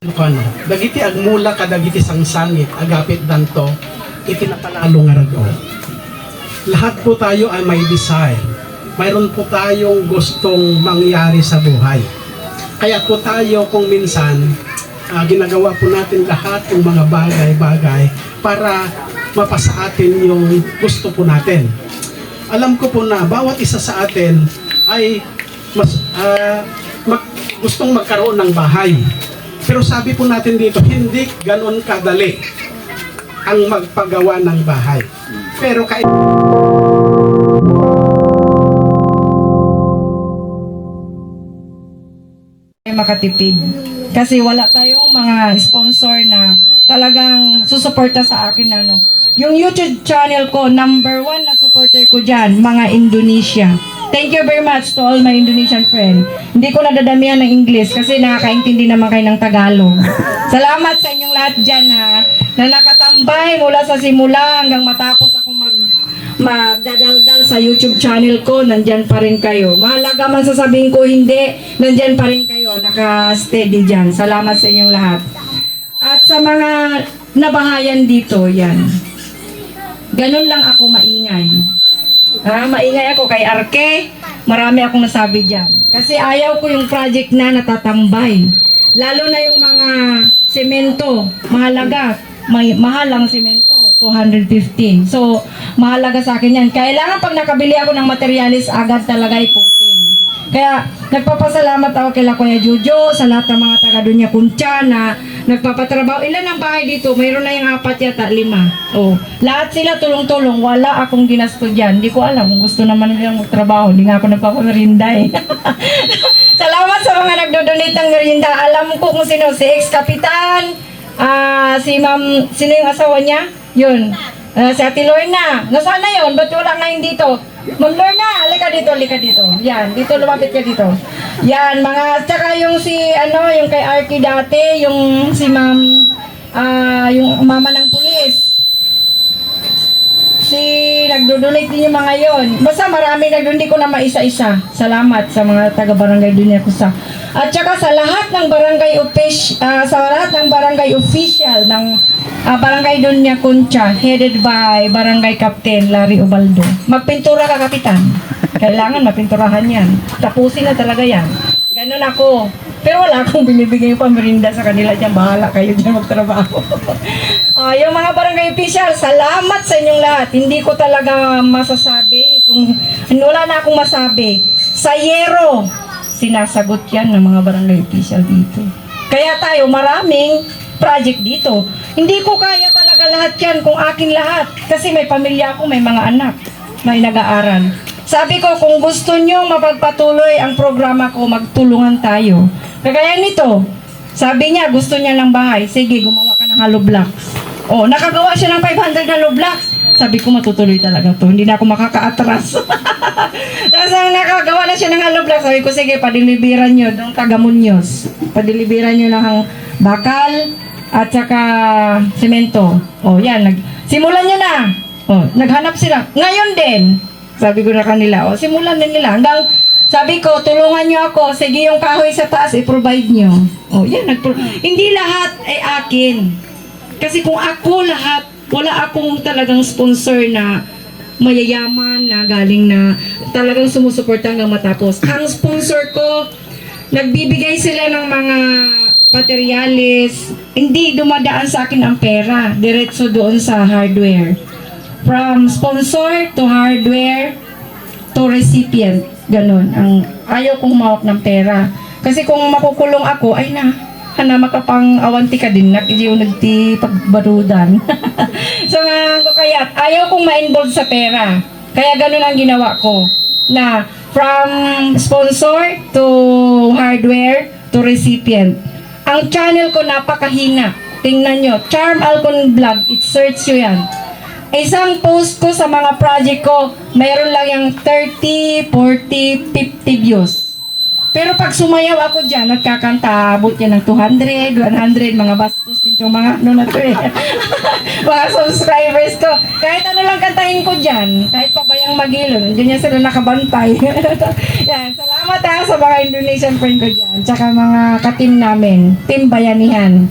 Ilocano, dagiti agmula kadagiti sang sangit, agapit danto, iti napalalo nga rago. Lahat po tayo ay may desire. Mayroon po tayong gustong mangyari sa buhay. Kaya po tayo kung minsan, ah, ginagawa po natin lahat ng mga bagay-bagay para mapasa atin yung gusto po natin. Alam ko po na bawat isa sa atin ay mas ah, mag- gustong magkaroon ng bahay. Pero sabi po natin dito, hindi ganon kadali ang magpagawa ng bahay. Pero ay makatipid. Kasi wala tayong mga sponsor na talagang susuporta sa akin na ano. Yung YouTube channel ko, number one na supporter ko dyan, mga Indonesia. Thank you very much to all my Indonesian friend. Hindi ko nadadamihan ng English kasi nakakaintindi naman kayo ng Tagalog. Salamat sa inyong lahat dyan ha, na nakatambay mula sa simula hanggang matapos ako mag magdadaldal sa YouTube channel ko, nandyan pa rin kayo. Mahalaga man sasabihin ko hindi, nandyan pa rin kayo, naka-steady dyan. Salamat sa inyong lahat. At sa mga nabahayan dito, yan. Ganun lang ako maingay. Ah, maingay ako kay Arke. Marami akong nasabi dyan. Kasi ayaw ko yung project na natatambay. Lalo na yung mga semento, mahalaga. May, mahal ang semento, 215. So, mahalaga sa akin yan. Kailangan pag nakabili ako ng materialis, agad talaga iputing. Kaya, nagpapasalamat ako kay Kuya Jojo, sa lahat ng mga taga Dunya Kuncha na nagpapatrabaho. Ilan ang bahay dito? Mayroon na yung apat yata, lima. Oh, lahat sila tulong-tulong. Wala akong ginasto dyan. Hindi ko alam kung gusto naman nilang magtrabaho. Hindi nga ako nagpapamerinda eh. Salamat sa mga nagdodonate ng merinda. Alam ko kung sino. Si ex-kapitan, ah si ma'am, sino yung asawa niya? Yun. Ah, si Ate Lorna. Nasaan na yun? Ba't wala ngayon dito? Ma'am Lorna, halika dito, halika dito. Yan, dito lumapit ka dito. Yan, mga, tsaka yung si, ano, yung kay Arky dati, yung si ma'am, ah, yung mama ng pulis si nagdodonate din yung mga yon. Basta marami nagdo hindi ko na maisa-isa. Salamat sa mga taga barangay Dunya Kusa. At saka sa lahat ng barangay official sa lahat ng barangay official ng ah, barangay Dunya Concha headed by barangay captain Larry Ubaldo. Magpintura ka kapitan. Kailangan mapinturahan 'yan. Tapusin na talaga 'yan. Ganun ako. Pero wala akong binibigay pamerinda sa kanila dyan. Bahala kayo dyan magtrabaho. Ah, yung mga barangay official, salamat sa inyong lahat. Hindi ko talaga masasabi. Kung wala na akong masabi. Sa yero, sinasagot yan ng mga barangay official dito. Kaya tayo, maraming project dito. Hindi ko kaya talaga lahat yan kung akin lahat. Kasi may pamilya ako, may mga anak, may nag-aaral. Sabi ko, kung gusto nyo mapagpatuloy ang programa ko, magtulungan tayo. Kagaya nito, sabi niya, gusto niya ng bahay. Sige, gumawa ka ng hollow blocks. Oh, nakagawa siya ng 500 hollow blocks. Sabi ko, matutuloy talaga to. Hindi na ako makaka-atras. Tapos ang nakagawa na siya ng hollow blocks, sabi ko, sige, padiliberan nyo ng taga Muñoz. Padiliberan nyo ng bakal at saka semento. Oh, yan. Nag, simulan nyo na. Oh, naghanap sila. Ngayon din, sabi ko na kanila, oh, simulan na nila. Hanggang sabi ko, tulungan nyo ako. Sige, yung kahoy sa taas, i-provide nyo. Oh, yan. Nagpro- Hindi lahat ay akin. Kasi kung ako lahat, wala akong talagang sponsor na mayayaman na galing na talagang sumusuporta hanggang matapos. Ang sponsor ko, nagbibigay sila ng mga materialis. Hindi dumadaan sa akin ang pera. Diretso doon sa hardware. From sponsor to hardware to recipient. Ganon. Ang, ayaw kong humawak ng pera. Kasi kung makukulong ako, ay na, hana makapang awanti ka din, nak yung nagti pagbarudan. so nga ko kaya, ayaw kong ma-involve sa pera. Kaya ganun ang ginawa ko. Na from sponsor to hardware to recipient. Ang channel ko napakahina. Tingnan nyo, Charm Alcon Vlog, it-search nyo yan. Isang post ko sa mga project ko, mayroon lang yung 30, 40, 50 views. Pero pag sumayaw ako dyan, nagkakanta, abot yan ng 200, 100, mga bastos din yung mga ano na to eh. mga subscribers ko. Kahit ano lang kantahin ko dyan, kahit pa bayang magilo, dyan yan sila nakabantay. yan, salamat ha sa mga Indonesian friend ko dyan, tsaka mga katim namin, Team Bayanihan.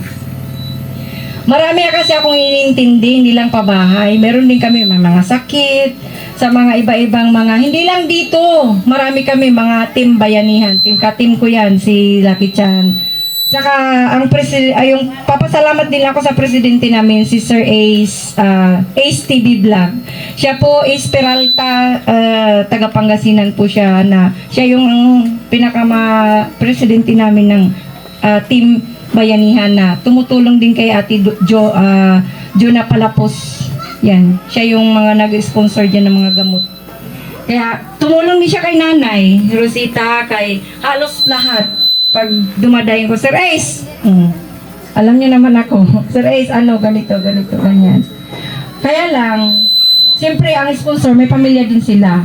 Marami kasi akong inintindi, hindi lang pabahay. Meron din kami may mga sakit, sa mga iba-ibang mga, hindi lang dito. Marami kami mga team bayanihan. Team ka-team ko yan, si Lucky Chan. Saka, ang president, ay yung papasalamat din ako sa presidente namin, si Sir Ace, ah, Ace TV Vlog. Siya po, Ace Peralta, ah, taga Pangasinan po siya, na siya yung pinakama presidente namin ng ah, team bayanihan na tumutulong din kay Ate Jo, ah, Jona Palapos. Yan, siya yung mga nag-sponsor dyan ng mga gamot. Kaya tumulong din siya kay nanay, Rosita, kay halos lahat. Pag dumadayin ko, Sir Ace, mm, alam niyo naman ako, Sir Ace, ano, ganito, ganito, ganyan. Kaya lang, siyempre ang sponsor, may pamilya din sila.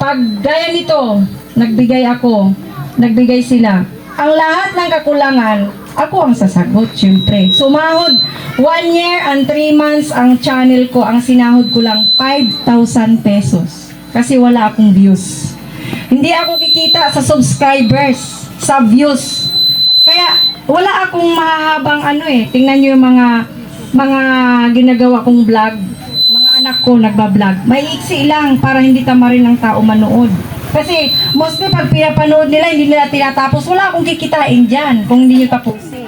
Pag gaya nito, nagbigay ako, nagbigay sila. Ang lahat ng kakulangan, ako ang sasagot, syempre. Sumahod, one year and three months ang channel ko, ang sinahod ko lang 5,000 pesos. Kasi wala akong views. Hindi ako kikita sa subscribers, sa views. Kaya wala akong mahahabang ano eh. Tingnan niyo yung mga mga ginagawa kong vlog. Mga anak ko nagba-vlog. May iksi lang para hindi tamarin ng tao manood. Kasi mostly pag pinapanood nila, hindi nila tinatapos. Wala akong kikitain dyan kung hindi nyo tapusin.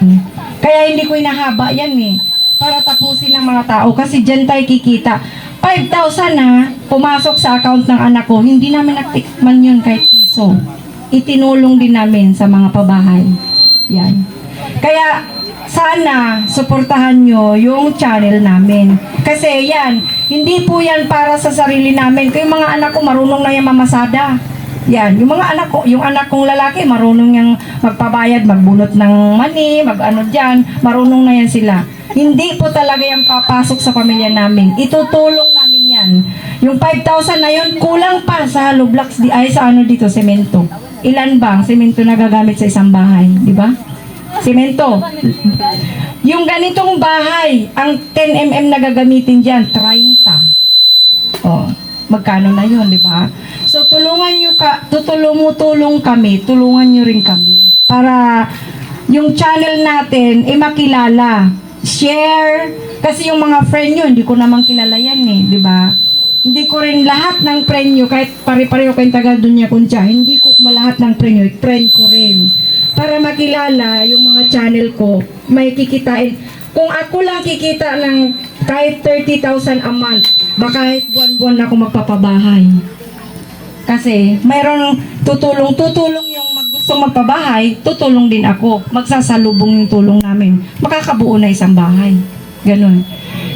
Kaya hindi ko inahaba yan eh. Para tapusin ng mga tao. Kasi dyan tayo kikita. 5,000 na pumasok sa account ng anak ko. Hindi namin natikman yun kahit piso. Itinulong din namin sa mga pabahay. Yan. Kaya sana suportahan nyo yung channel namin. Kasi yan, hindi po yan para sa sarili namin. Kaya yung mga anak ko marunong na yung mamasada. Yan, yung mga anak ko, yung anak kong lalaki marunong yung magpabayad, magbunot ng money, mag-ano dyan, marunong na yan sila. Hindi po talaga yan papasok sa pamilya namin. Itutulong namin yan. Yung 5,000 na yun, kulang pa sa hollow blocks di ay sa ano dito, semento. Ilan ba ang semento na gagamit sa isang bahay, di ba? Semento. Yung ganitong bahay, ang 10 mm na gagamitin dyan, 30. Oh, magkano na yun, di ba? So, tulungan nyo ka, tutulong mo, tulong kami, tulungan nyo rin kami. Para yung channel natin, eh makilala. Share. Kasi yung mga friend nyo, hindi ko naman kilala yan eh, di ba? Hindi ko rin lahat ng friend nyo, kahit pare-pareho kayong taga Dunya Kuncha, hindi ko lahat ng friend nyo, friend ko rin. Para makilala yung mga channel ko, may kikitain. Kung ako lang kikita ng kahit 30,000 a month, baka kahit buwan-buwan ako magpapabahay. Kasi mayroong tutulong, tutulong yung mag magpabahay, tutulong din ako. Magsasalubong yung tulong namin. Makakabuo na isang bahay. Ganun.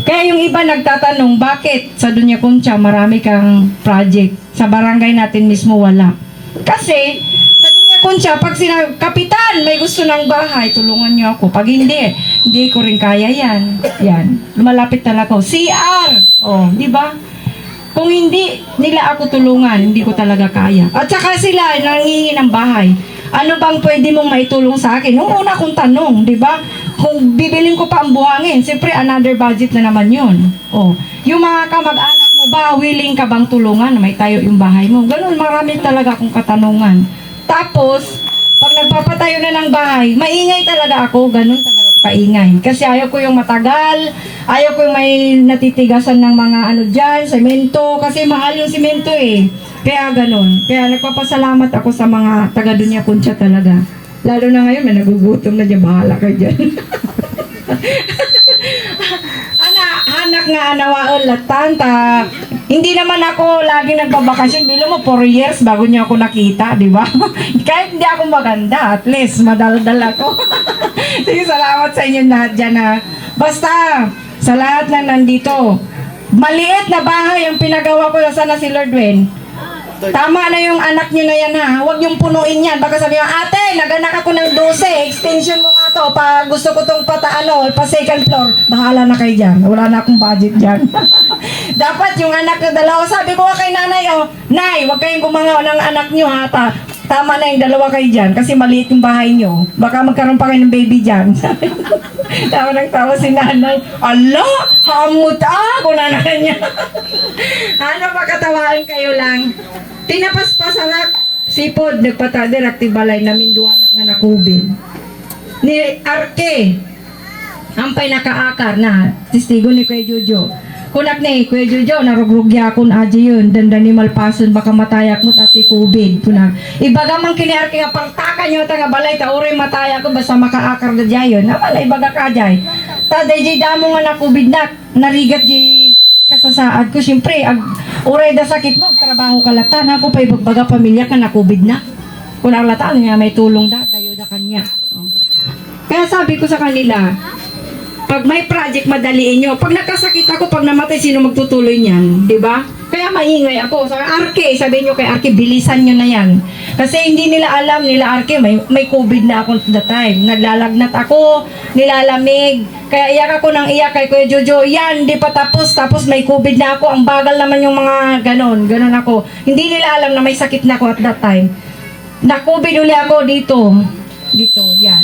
Kaya yung iba nagtatanong, bakit sa Dunya Concha marami kang project? Sa barangay natin mismo wala. Kasi Dunya Concha, pag sina kapitan, may gusto ng bahay, tulungan niyo ako. Pag hindi, hindi ko rin kaya yan. Yan. Lumalapit talaga ako. CR! Oh, di ba? Kung hindi nila ako tulungan, hindi ko talaga kaya. At saka sila nangingi ng bahay. Ano bang pwede mong maitulong sa akin? Nung una kong tanong, di ba? Kung bibilin ko pa ang buhangin, siyempre another budget na naman yun. Oh. Yung mga kamag-anak mo ba, willing ka bang tulungan? May tayo yung bahay mo. Ganun, marami talaga akong katanungan. Tapos, pag nagpapatayo na ng bahay, maingay talaga ako. Ganun talaga ako kaingay. Kasi ayaw ko yung matagal, ayaw ko yung may natitigasan ng mga ano dyan, semento, kasi mahal yung semento eh. Kaya ganun. Kaya nagpapasalamat ako sa mga taga Dunya Kuncha talaga. Lalo na ngayon, may nagugutom na dyan, bahala kayo dyan. Ana, anak nga anawaon latanta. Hindi naman ako lagi nagbabakasyon. Bilo mo, 4 years bago niya ako nakita, di ba? Kahit hindi ako maganda, at least madaldal ako. Sige, salamat sa inyo lahat dyan ha. Basta, sa lahat na nandito, maliit na bahay ang pinagawa ko sana si Lord Wen. Tama na yung anak niyo na yan ha. Huwag yung punuin yan. Baka sabi mo, ate, naganak ako ng 12. Extension mo to. Pa gusto ko tong pata, ano, pa second floor. Bahala na kayo dyan. Wala na akong budget dyan. Dapat yung anak na dalawa, sabi ko kay nanay, oh, Nay, huwag kayong gumangaw ng anak niyo ha. Pa, tama na yung dalawa kayo dyan kasi maliit yung bahay nyo. Baka magkaroon pa kayo ng baby dyan. tawa ng tawa si nanay. Ala, hamot ah! Kung nanay niya. ano pa katawaan kayo lang. Tinapas pa sa rak. Sipod, nagpatader, aktibalay namin duwa na nga nakubin. Ni Arke, Ampay nakaakar na testigo ni Kuya Jojo. Kunak ni Kuya Jojo, narugrugya akon aji yun. Dandan ni malpason, baka matayak mo tati COVID. Kunak. Ibaga man kiniar kaya partakan nyo nga balay, ta uri mataya ko basta makaakar na dyan yun. Naman, ibaga ka. Taday di damo nga na COVID na, narigat di kasasaad ko. Siyempre, ag, uray da sakit mo, trabaho ka lata. Na ako pa ibagbaga pamilya ka na COVID na. Kung lata, nga may tulong da, dayo da kanya. Kaya sabi ko sa kanila, pag may project, madaliin nyo. Pag nagkasakit ako, pag namatay, sino magtutuloy niyan? Ba? Kaya maingay ako. Sa Arke, sabi nyo kay Arke, bilisan nyo na yan. Kasi hindi nila alam, nila Arke, may, may COVID na ako the time. Naglalagnat ako, nilalamig. Kaya iyak ako ng iyak kay Kuya Jojo. Yan, di pa tapos. Tapos may COVID na ako. Ang bagal naman yung mga ganon. Ganon ako. Hindi nila alam na may sakit na ako at that time. Na-COVID uli ako dito. Dito, yan.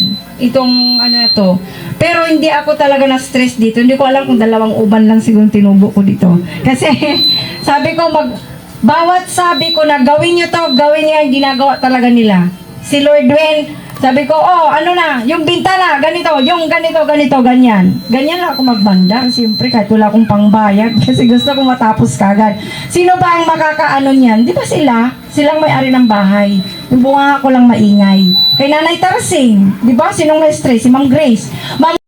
Itong ano na to. Pero hindi ako talaga na-stress dito. Hindi ko alam kung dalawang uban lang siguro tinubo ko dito. Kasi sabi ko mag bawat sabi ko na gawin nyo to, gawin nyo yung ginagawa talaga nila. Si Lord Dwayne, sabi ko, oh, ano na, yung bintana, ganito, yung ganito, ganito, ganyan. Ganyan lang ako magbanda. Siyempre, kahit wala akong pangbayad, kasi gusto ko matapos kagad. Sino ba ang makakaano niyan? Di ba sila? Silang may-ari ng bahay. Yung bunga ko lang maingay. Kay Nanay Tarsing, di ba? Sinong na-stress? Si Ma'am Grace. Ma'am